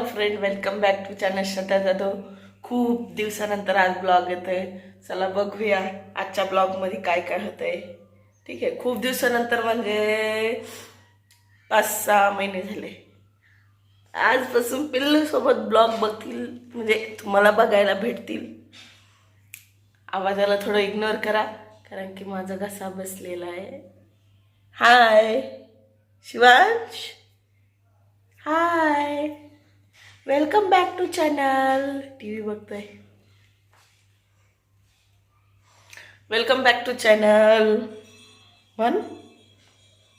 Hello friend welcome back to channel Shraddha Jadhav खूप दिवसानंतर आज ब्लॉग येतोय. चला बघूया आजच्या ब्लॉगमध्ये काय काय होतंय. ठीक आहे खूप दिवसानंतर म्हणजे पाच सहा महिने झाले. आजपासून पिल्लूसोबत ब्लॉग बघतील म्हणजे तुम्हाला बघायला भेटतील. आवाजाला थोडं इग्नोर करा कारण की माझा घसा बसलेला आहे. Hi Shivansh. Hi welcome back to channel T V बघतोय. Welcome back to channel. म्हण?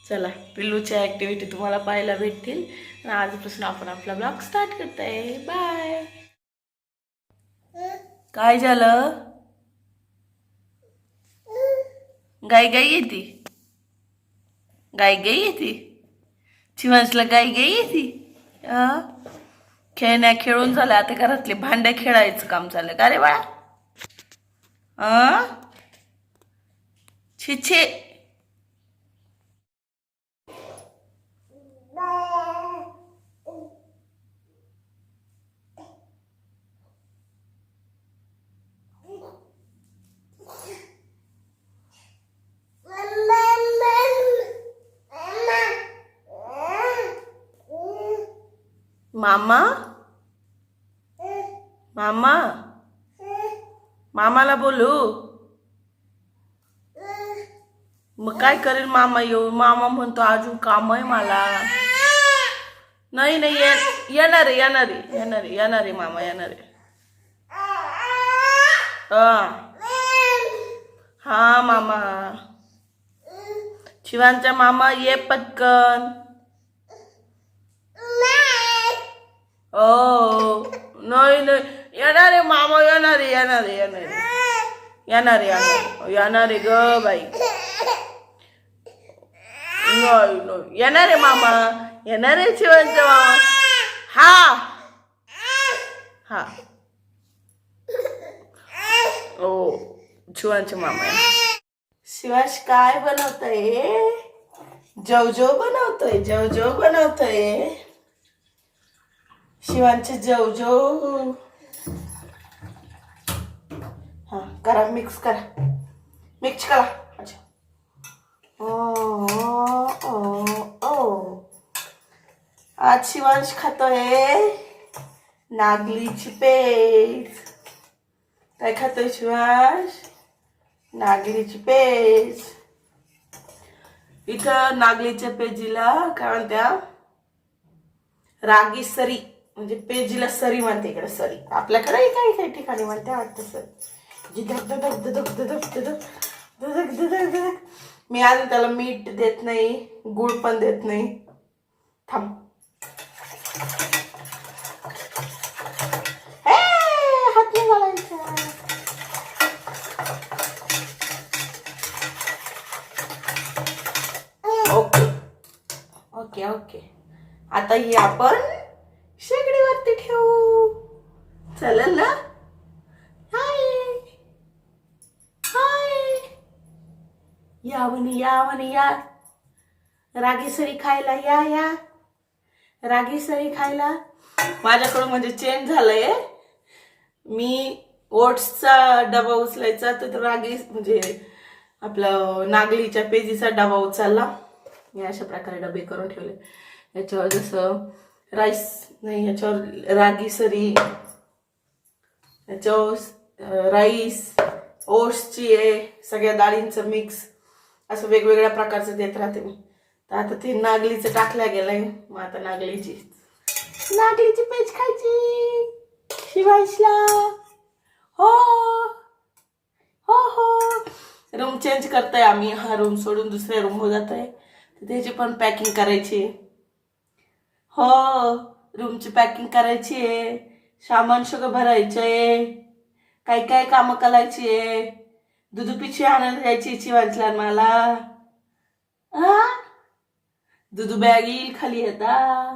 चला पिल्लूच्या ॲक्टिव्हिटी तुम्हाला पाहायला भेटतील. आणि आजपासून आपण आपला ब्लॉग स्टार्ट करतोय. बाय काय झालं? गाय गाई येते. गाय गाई येते. शिवांशला गाई गाई येते. खेळण्या खेळून झाल्या आता घरातले भांडे खेळायचं काम चाललं का रे बाळा? आ छे. मामा? मामा? मामाला बोलू? मग काय करेल मामा येऊ? मामा म्हणतो अजून काम आहे मला. नाही नाही ये- येणार आहे येणार आहे येणार आहे येणार आहे मामा येणार आहे. हा. हा मामा. शिवांचा मामा ये पटकन. ओ नाही नाही. येणार आहे मामा येणार आहे येणार आहे येणार. आहे येणार आहे येणार. आहे. येणार आहे ग बाई. नाही नाही. येणार आहे मामा येणार आहे शिवांचा मामा. हा. हा. ओ शिवांचे मामा. शिवाश काय बनवतोय? जवजो बनवतोय जवजो बनवतोय. शिवांचे जवजो हा करा मिक्स करा. मिक्स करा. अच्छा. ओ ओ ओ आज शिवांश खातोय नागलीची पेज काय खातोय शिवांश? नागलीची पेज इथं नागलीच्या पेजीला काय म्हणत्या? रागी सरी म्हणजे पेजीला सरी म्हणते इकडे सरी आपल्याकडे काही काही ठिकाणी म्हणते वाटतं सर जिधक धधक धधक धधक धधक धक धधक धधक मी आज त्याला मीठ देत नाही गुळ पण देत नाही थांब हात नाही घालायचा ओके ओके ओके आता ही आपण शेगडीवरती चालेल ना हाय. हाय. या म्हणे या. म्हणे या रागीसरी खायला या या. रागीसरी खायला. माझ्याकडून म्हणजे चेंज झालंय. मी ओट्सचा डबा उचलायचा तर रागी म्हणजे आपलं नागलीच्या पेजीचा डबा उचलला. मी अशा प्रकारे डबे करून ठेवले. याच्यावर जसं राईस नाही याच्यावर रागी सरी याच्यावर राईस ओट्सची आहे सगळ्या डाळींचं मिक्स असं वेगवेगळ्या प्रकारचं देत राहते मी. तर आता ते नागलीचं टाकल्या गेलंय मग आता नागलीची. नागलीची पेज खायची. शिवायशला हो. हो हो. रूम चेंज करताय आम्ही. हा रूम सोडून दुसऱ्या रूमवर जात आहे तर त्याची पण पॅकिंग करायची आहे. हो रूमची पॅकिंग करायची आहे सामान सगळं भरायचं आहे काय काय कामं करायची आहे दुधू पिशवी आणायला जायची चिवांचला मला. दुधू बॅग येईल खाली आता.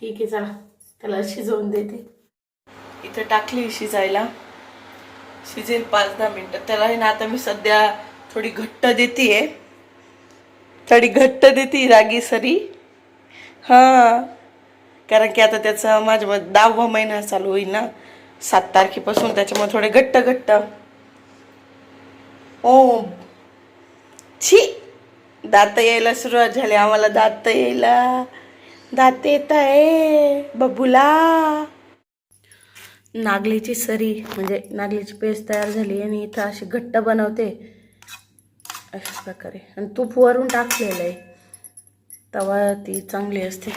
ठीक आहे चला. त्याला शिजवून देते. इथं टाकली शिजायला. शिजेल पाच दहा मिनिटं. त्याला ना आता मी सध्या थोडी घट्ट देते थोडी घट्ट देते रागी सरी हां. कारण की आता त्याचा माझ्या दहावा महिना चालू होईल ना. सात तारखेपासून त्याच्यामुळे थोडे घट्ट घट्ट. ओ छी. दात यायला सुरुवात झाली. आम्हाला दात यायला. दात येत आहे. बबुला. नागलीची सरी म्हणजे नागलीची पेस्ट तयार झाली आणि इथं अशी घट्ट बनवते. अशा प्रकारे. आणि तूप वरून टाकलेलं आहे. तवा ती चांगली असते.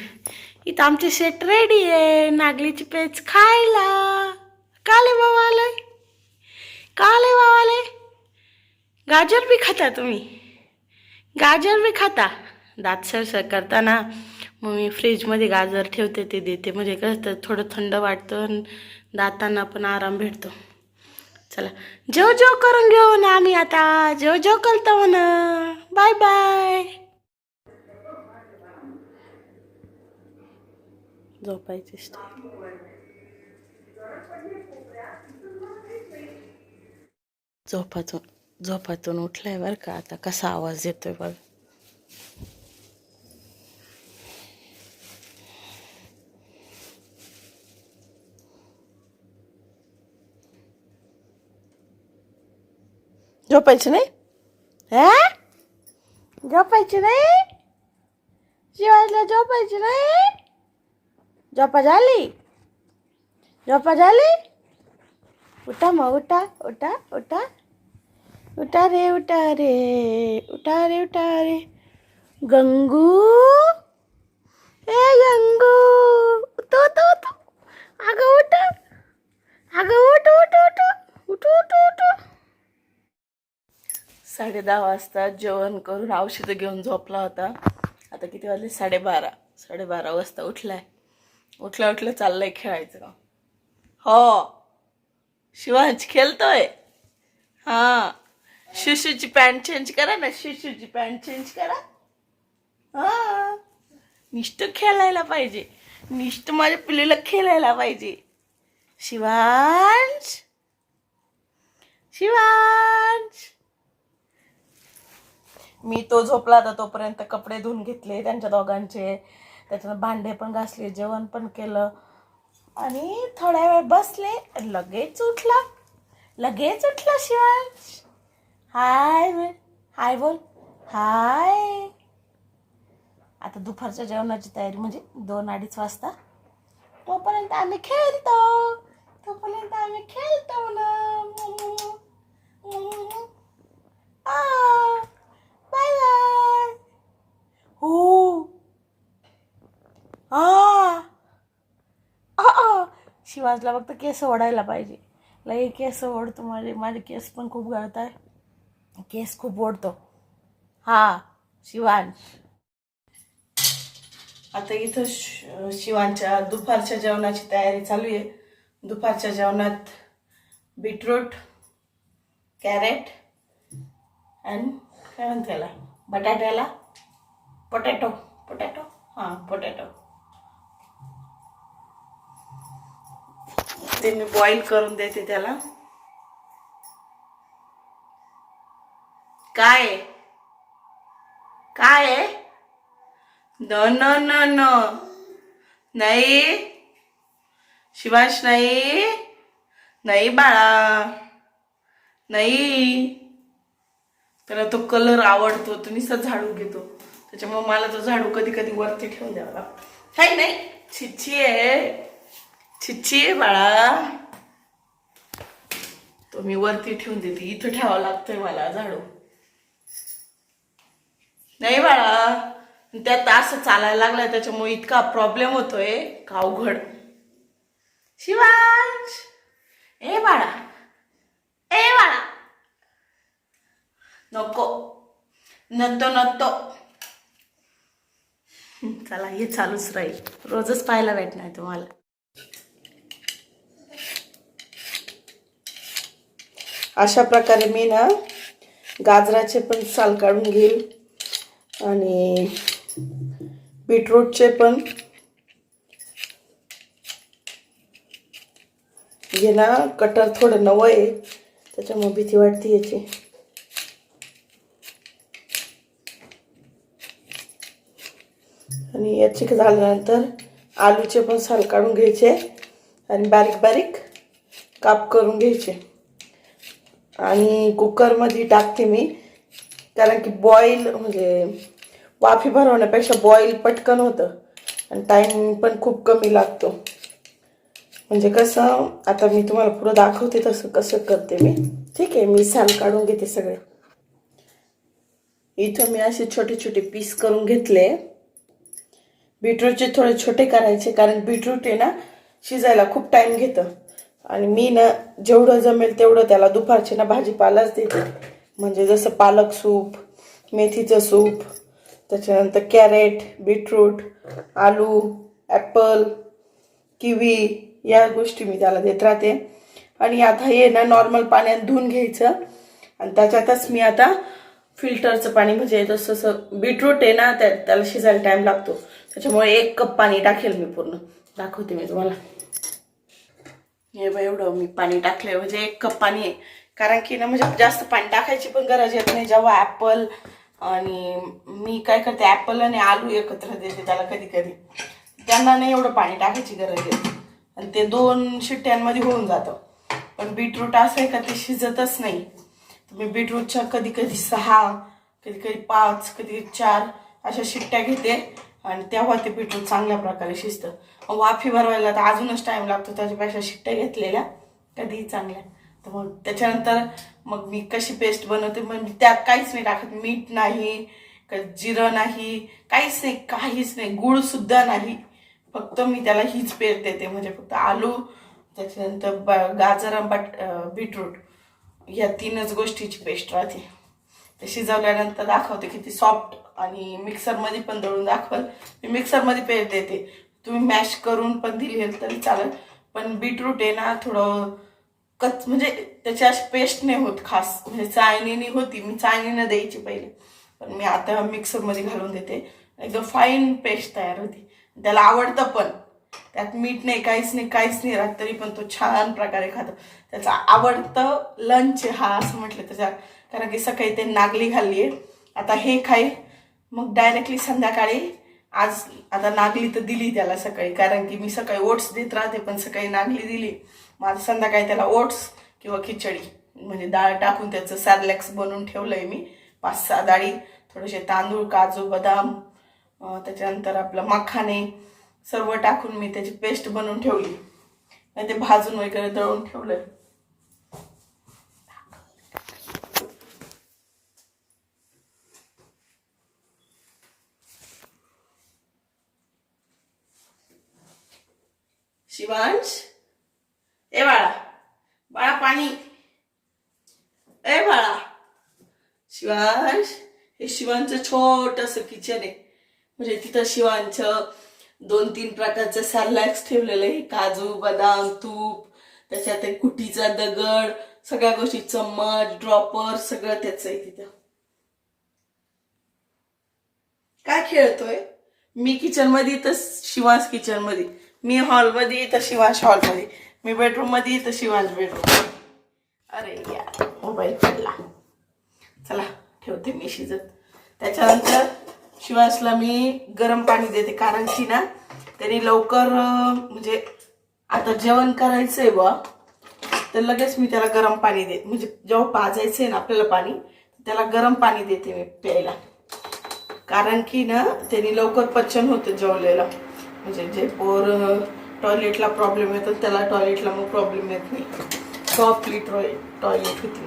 इथं आमचे शेट रेडी आहे. नागलीची पेच खायला. काले बाबाले काले बाबाले गाजर बी खाता तुम्ही? गाजर बी खाता? दात सरसर करताना मग मी फ्रीजमध्ये गाजर ठेवते ते देते. म्हणजे कसं तर थोडं थंड वाटतं आणि दातांना पण आराम भेटतो. चला. जेव जेव करून घेऊ ना आम्ही आता. जेव जेव करतो म्हणा. बाय बाय झोपायची स्टाईल झोपातून झोपातून उठलाय बरं का. आता कसा आवाज येतोय बघ. झोपायचं नाही? हा? झोपायचं नाही? शिवायला झोपायचं नाही? झोपा झाली झोपा झाली उठा मग उठा उठा उठा उठा रे उठा रे उठा रे उठा रे गंगू ए गंगू तो तो तो अगं उठ अगं उठ उठ उठ उठ उठ उठ साडे दहा वाजता जेवण करून औषधं घेऊन झोपला होता. आता किती वाजले? साडेबारा साडेबारा वाजता उठलाय. उठल्या उठल्या चाललंय खेळायचं. हो. शिवांश खेळतोय. हा. शिशूची पॅन्ट चेंज करा ना शिशूची पॅन्ट चेंज करा. हा. निष्ठ खेळायला पाहिजे. निष्ठ माझ्या पिल्लीला खेळायला पाहिजे. शिवांश. शिवांश. मी तो झोपला होता तोपर्यंत कपडे धुवून घेतले त्यांच्या दोघांचे. त्याच्यानं भांडे पण घासले जेवण पण केलं. आणि थोड्या वेळ बसले लगेच उठला. लगेच उठला शिवाय हाय हाय बोल. हाय. आता दुपारच्या जेवणाची तयारी म्हणजे दोन अडीच वाजता. तोपर्यंत आम्ही खेळतो. तोपर्यंत आम्ही खेळतो ना बाय बाय हो आ आ शिवाजला फक्त केस ओढायला पाहिजे. लई केस ओढतो माझे माझे केस पण खूप गळत आहे केस खूप ओढतो. हा शिवांश आता इथं श- शिवांच्या दुपारच्या जेवणाची तयारी चालू आहे. दुपारच्या जेवणात बीटरूट कॅरेट आणि काय म्हणते त्याला? बटाट्याला? Potato potato. हां पोटॅटो. ते मी बॉईल करून देते त्याला. काय? आहे? काय? आहे न न न. नाही. शिवांश नाही. नाही बाळा. नाही. त्याला तो कलर आवडतो तो निसा झाडू घेतो. त्याच्यामुळे मला तो झाडू कधी कधी वरती ठेवून द्यावा लागतो. काही नाही. छिच्छी आहे. छिच्छी आहे बाळा. तो मी वरती ठेवून देते. इथं ठेवावं लागतंय मला झाडू. नाही बाळा. त्यात असं चालायला लागलाय त्याच्यामुळे इतका प्रॉब्लेम होतोय. का अवघड? शिवांश! ए बाळा. ए बाळा. नको. नतो नतो. चला हे चालूच राहील. रोजच पाहायला भेटणार तुम्हाला. अशा प्रकारे मी ना गाजराचे पण साल काढून घेईल. आणि बीटरूटचे पण. हे ना कटर थोडं नवं आहे. त्याच्यामुळे भीती वाटते याची. आणि याची झाल्यानंतर आलूचे पण साल काढून घ्यायचे. आणि बारीक बारीक काप करून घ्यायचे. आणि कुकरमध्ये टाकते मी. कारण की बॉईल म्हणजे वाफी भरवण्यापेक्षा बॉईल पटकन होतं. आणि टाईम पण खूप कमी लागतो. म्हणजे कसं आता मी तुम्हाला पुढं दाखवते तसं कसं करते मी. ठीक आहे मी साल काढून घेते सगळे. इथं मी असे छोटे छोटे पीस करून घेतले. बीटरूटचे थोडे छोटे करायचे कारण बीटरूट आहे ना शिजायला खूप टाईम घेतं. आणि मी ना जेवढं जमेल तेवढं त्याला दुपारचे ना भाजीपालाच देते. म्हणजे जसं पालक सूप मेथीचं सूप त्याच्यानंतर कॅरेट बीटरूट आलू ॲपल किवी या गोष्टी मी त्याला देत राहते. आणि आता हे ना नॉर्मल पाण्यात धुवून घ्यायचं. आणि त्याच्यातच मी आता फिल्टरचं पाणी म्हणजे जसं जसं बीटरूट आहे ना त्या त्याला शिजायला टाईम लागतो. त्याच्यामुळे एक कप पाणी टाकेल मी पूर्ण. दाखवते मी तुम्हाला. हे बघ एवढं मी पाणी टाकलंय. म्हणजे एक कप पाणी आहे. कारण की ना म्हणजे जास्त पाणी टाकायची पण गरज येत नाही. जेव्हा ॲपल आणि मी काय करते ॲपल आणि आलू एकत्र देते त्याला कधी कधी त्यांना नाही एवढं पाणी टाकायची गरज येत. आणि ते दोन शिट्ट्यांमध्ये होऊन जातं. पण बीटरूट असं आहे का ते शिजतच नाही. मी बीटरूटच्या कधी कधी सहा कधी कधी पाच कधी चार अशा शिट्ट्या घेते. आणि तेव्हा ते बीटरूट चांगल्या प्रकारे शिजतं. वाफी भरवायला तर अजूनच टाईम लागतो त्याच्यापेक्षा शिट्ट्या घेतलेल्या कधीही चांगल्या. तर मग त्याच्यानंतर मग मी कशी पेस्ट बनवते मग मी त्यात काहीच नाही टाकत. मीठ नाही का जिरं नाही काहीच नाही काहीच नाही गुळसुद्धा नाही. फक्त मी त्याला हीच पेस्ट देते म्हणजे फक्त आलू त्याच्यानंतर ब गाजर बट बीटरूट या तीनच गोष्टीची पेस्ट राहते. ते शिजवल्यानंतर दाखवते किती सॉफ्ट आणि मिक्सरमध्ये पण दळून दाखवाल. मी मिक्सरमध्ये पेस्ट देते. तुम्ही मॅश करून पण दिली तरी चालेल. पण बीटरूट आहे ना थोडं कच म्हणजे त्याची अशी पेस्ट नाही होत खास. म्हणजे चाळणीने होती मी चाळणीनं द्यायची पहिले. पण मी आता मिक्सरमध्ये घालून देते. एकदम फाईन पेस्ट तयार होती. त्याला आवडतं पण. त्यात मीठ नाही काहीच नाही काहीच नाही राहत तरी पण तो छान प्रकारे खातो. त्याचा आवडतं लंच हा असं म्हटलं त्याच्या कारण की सकाळी ते नागली घालली आहे आता हे खाई मग डायरेक्टली संध्याकाळी आज आता नागली तर दिली त्याला सकाळी कारण की मी सकाळी ओट्स देत राहते पण सकाळी नागली दिली. मग आता संध्याकाळी त्याला ओट्स किंवा खिचडी म्हणजे डाळ टाकून त्याचं सॅरलॅक्स बनवून ठेवलंय मी. पाच सहा डाळी थोडेसे तांदूळ काजू बदाम त्याच्यानंतर आपलं मखाने सर्व टाकून मी त्याची पेस्ट बनवून ठेवली. नाही ते भाजून वगैरे दळून ठेवलंय. शिवांश ए बाळा बाळा पाणी. ए बाळा शिवांश हे शिवांचं छोटस किचन आहे. म्हणजे तिथं शिवांचं दोन तीन प्रकारचं सॅलॅक्स ठेवलेलं आहे. काजू बदाम तूप त्याच्यात एक कुटीचा दगड सगळ्या गोष्टी चम्मच ड्रॉपर सगळं त्याच आहे तिथं. काय खेळतोय? मी किचनमध्ये तर शिवांश किचनमध्ये. मी हॉलमध्ये तर शिवांश हॉलमध्ये. मी बेडरूममध्ये तर शिवांश बेडरूम अरे यार मोबाईल पडला. चला ठेवते मी शिजत. त्याच्यानंतर शिवासला मी गरम पाणी देते कारण की ना त्यांनी लवकर म्हणजे आता जेवण करायचं आहे बा तर लगेच मी त्याला गरम पाणी देते म्हणजे जेव्हा पाजायचं आहे ना आपल्याला पाणी त्याला गरम पाणी देते मी प्यायला. कारण की ना त्यांनी लवकर पचन होतं जेवलेलं. म्हणजे जे पोर टॉयलेटला प्रॉब्लेम येतो त्याला टॉयलेटला मग प्रॉब्लेम येत नाही. सॉफ्टली टॉय टॉयलेट होती.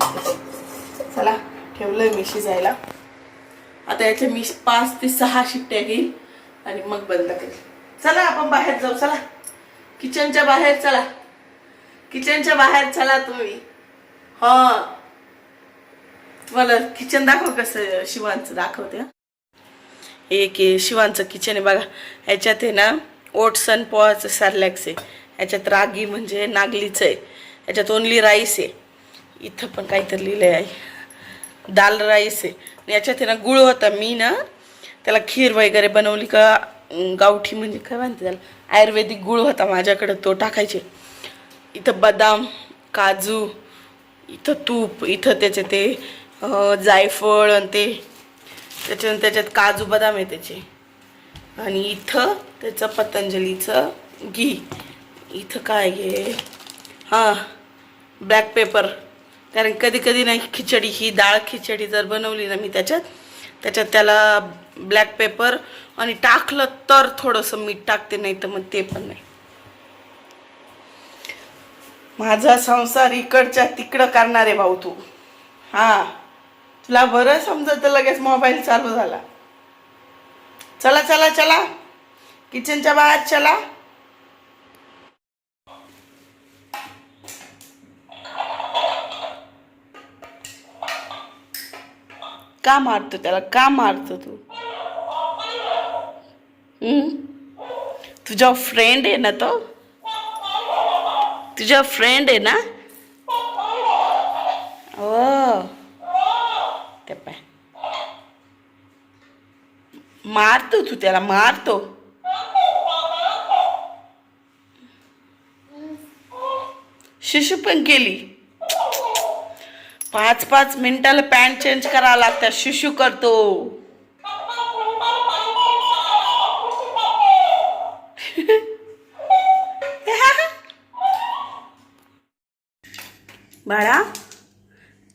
चला ठेवलंय मी शिजायला आता याच्या मी पाच ते सहा शिट्ट्या घेईल आणि मग बंद करेल चला आपण बाहेर जाऊ चला. किचनच्या बाहेर चला. किचनच्या बाहेर चला तुम्ही. हा. तुम्हाला किचन दाखव कसं शिवांचं दाखवते एक शिवांचं किचन आहे. बघा ह्याच्यात आहे ना ओट्स आणि पोहाचं सॅरलॅक्स आहे. ह्याच्यात रागी म्हणजे नागलीचं आहे. ह्याच्यात ओनली राईस आहे. इथं पण काहीतरी लिहिलं आहे. दाल राईस आहे. आणि याच्यात आहे ना गुळ होता. मी ना त्याला खीर वगैरे बनवली का गावठी म्हणजे काय म्हणते त्याला? आयुर्वेदिक गुळ होता माझ्याकडं तो टाकायचे. इथं बदाम काजू इथं तूप इथं त्याचे ते जायफळ आणि ते त्याच्यानंतर त्याच्यात काजू बदाम आहे त्याचे. आणि इथं त्याचं पतंजलीचं घी. इथं काय आहे? हां ब्लॅक पेपर कारण कधी कधी नाही खिचडी ही डाळ खिचडी जर बनवली ना मी त्याच्यात त्याच्यात त्याला ब्लॅक पेपर आणि टाकलं तर थोडंसं मीठ टाकते नाही तर मग ते पण नाही. माझा संसार इकडच्या तिकडं करणार आहे भाऊ तू. हां. तुला बरं समजत लगेच मोबाईल चालू झाला. चला चला चला. किचनच्या बाहेर चला. का मारतो त्याला? का मारतो तू? तुझा फ्रेंड आहे ना तो? तुझा फ्रेंड आहे ना? ओ ते पाय मारतो तू त्याला मारतो. शिशू पण केली. पाच पाच मिनिटाला पॅन्ट चेंज करावं लागतं शिशू करतो. बाळा.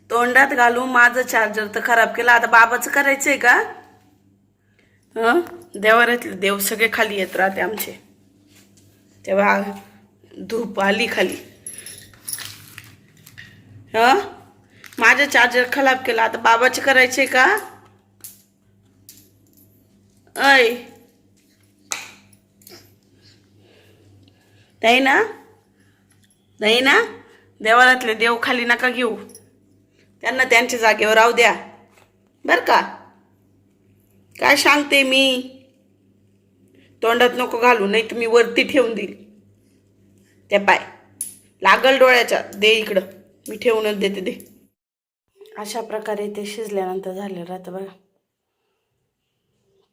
तोंडात घालू माझं चार्जर तर खराब केलं. आता बाबाचं करायचंय का? हं? देवाऱ्यातले देव सगळे खाली येत राहते आमचे. तेव्हा धूप आली खाली. हं? माझं चार्जर खराब केलं. आता बाबाचे करायचे का? ऐ. नाही ना? नाही ना? देवारातले देव खाली नका घेऊ. त्यांना त्यांच्या जागेवर राहू द्या. बरं का? काय सांगते मी? तोंडात नको घालू नाही तुम्ही मी वरती ठेवून देईल. त्या पाय लागल डोळ्याच्या. दे इकडं. मी ठेवूनच देते दे. अशा प्रकारे ते शिजल्यानंतर झालेलं राहतं बघा.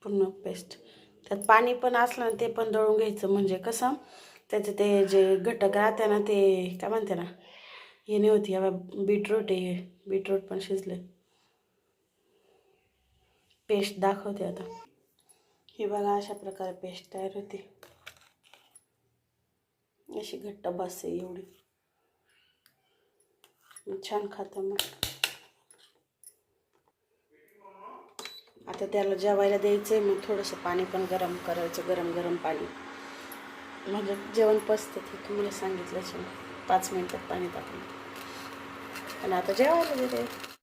पूर्ण पेस्ट त्यात पाणी पण असलं ना ते पण दळून घ्यायचं. म्हणजे कसं? त्याचे ते जे घटक राहते ना ते काय म्हणते ना? हे नाही होती. हवा बीटरूट आहे. हे बीटरूट पण शिजले पेस्ट दाखवते आता. ही बघा अशा प्रकारे पेस्ट तयार होते. अशी घट्ट बसते एवढी. छान खातं मग. आता त्याला जेवायला द्यायचं आहे मग थोडंसं पाणी पण गरम करायचं. गरम गरम पाणी. म्हणजे जेवण पचतं ते. तुम्हाला सांगितलं आहे. पाच मिनटात पाणी टाकून आणि आता जेवायला देते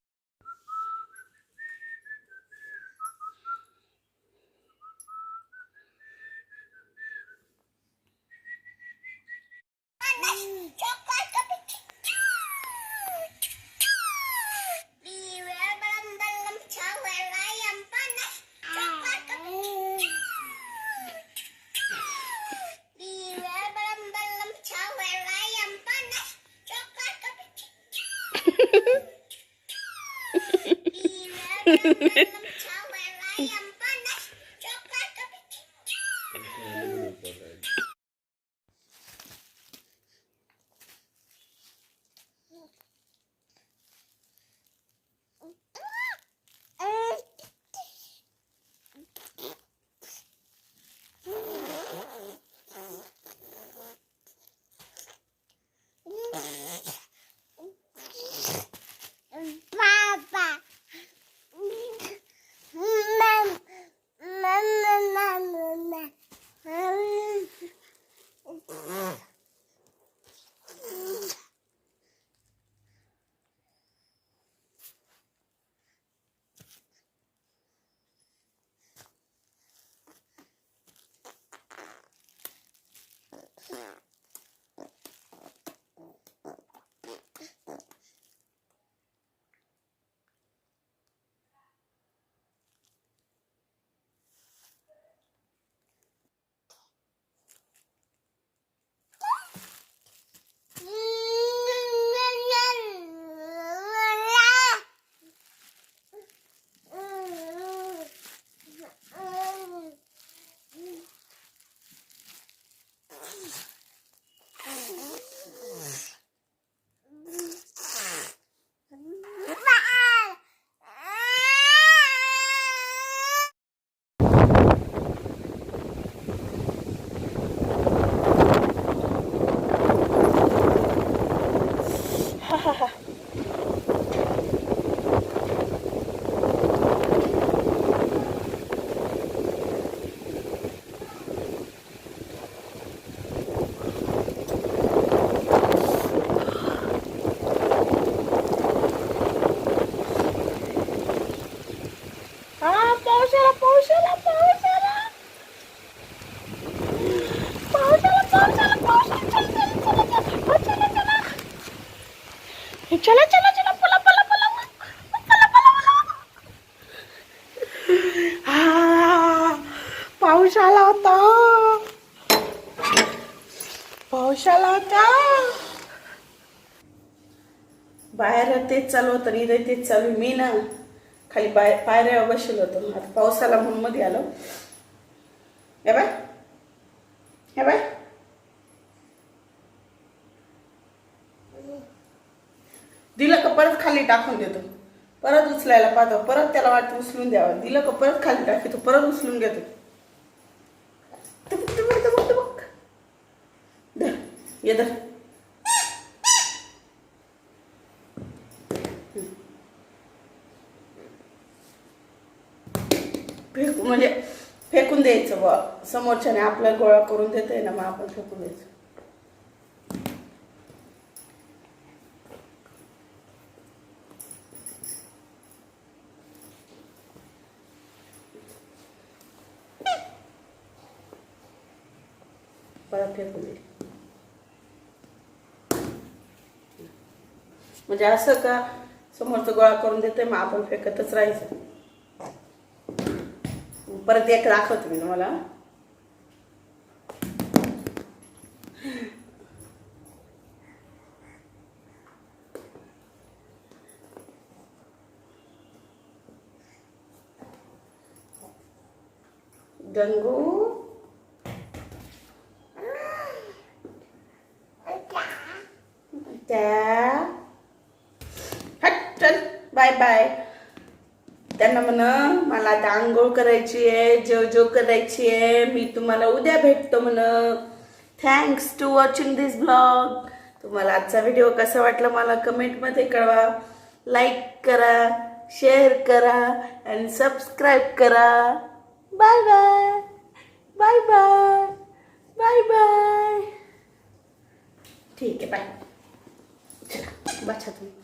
बाहेर तेच चालू होतं आणि इथे तेच चालू मी ना खाली पाय पायऱ्या बसेल होतो. आता पावसाला म्हणून मध्ये आलो. हे बाय. हे बाय. दिलं का परत खाली टाकून देतो. परत उचलायला पाहतो. परत त्याला वाटतं उचलून द्यावं. दिलं का परत खाली टाकतो. परत उचलून घेतो. टुबुक, ये धर. म्हणजे फेकून द्यायचं बुवा. समोरच्याने आपला गोळा करून देतंय ना मग आपण फेकून द्यायचं. परत फेकून द्यायचं म्हणजे असं का समोरचं गोळा करून देतोय मग आपण फेकतच राहायचं? परत एक दाखवते मी तुम्हाला. गंगू त्या. हट चल. Bye bye. त्यांना म्हण आता आंघोळ करायची आहे जेव जेव करायची आहे. मी तुम्हाला उद्या भेटतो म्हण thanks to watching this blog तुम्हाला आजचा व्हिडिओ कसा वाटला मला कमेंटमध्ये कळवा. लाईक करा शेअर करा आणि सबस्क्राईब करा. Bye bye bye bye bye bye ठीक आहे बाय बचा तुम्ही.